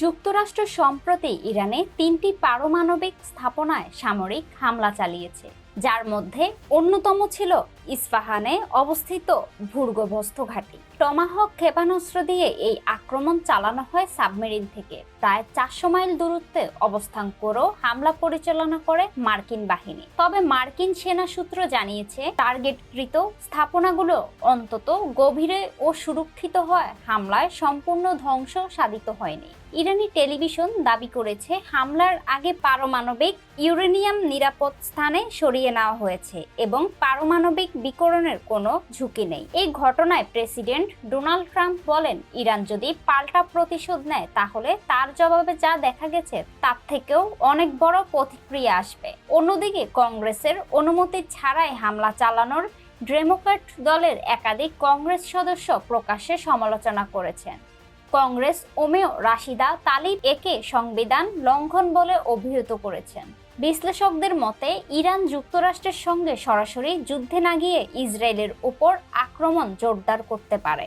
যুক্তরাষ্ট্র সম্প্রতি ইরানে তিনটি পারমাণবিক স্থাপনায় সামরিক হামলা চালিয়েছে। যার মধ্যে অন্যতম ছিল ইস্পাহানে অবস্থিত ভূর্গভস্থ ঘাঁটি। টমাহক ক্ষেপণাস্ত্র দিয়ে এই আক্রমণ চালানো হয় সাবমেরিন থেকে। প্রায় চারশো মাইল দূরত্বে অবস্থান করেও হামলা পরিচালনা করে মার্কিন বাহিনী। তবে মার্কিন সেনা সূত্র জানিয়েছে, টার্গেটকৃত স্থাপনাগুলো অন্তত গভীরে ও সুরক্ষিত হয় হামলায় সম্পূর্ণ ধ্বংস সাধিত হয়নি। ইরানি টেলিভিশন দাবি করেছে, হামলার আগে পারমাণবিক ইউরেনিয়াম নিরাপদ স্থানে সরিয়ে নেওয়া হয়েছে এবং পারমাণবিক বিকরণের কোনো ঝুঁকি নেই। এই ঘটনায় প্রেসিডেন্ট ডোনাল্ড ট্রাম্প বলেন, ইরান যদি পাল্টা প্রতিশোধ নেয়, তাহলে তার জবাবে যা দেখা গেছে, তার থেকেও অনেক বড় প্রতিক্রিয়া আসবে। অন্যদিকে কংগ্রেসের অনুমতি ছাড়াই হামলা চালানোর ডেমোক্র্যাট দলের একাধিক কংগ্রেস সদস্য প্রকাশ্যে সমালোচনা করেছেন। কংগ্রেস ওমেও রাশিদা তালিব একে সংবিধান লঙ্ঘন বলে অভিহিত করেছেন। বিশ্লেষকদের মতে, ইরান যুক্তরাষ্ট্রের সঙ্গে সরাসরি যুদ্ধে না গিয়ে ইসরায়েলের উপর আক্রমণ জোরদার করতে পারে।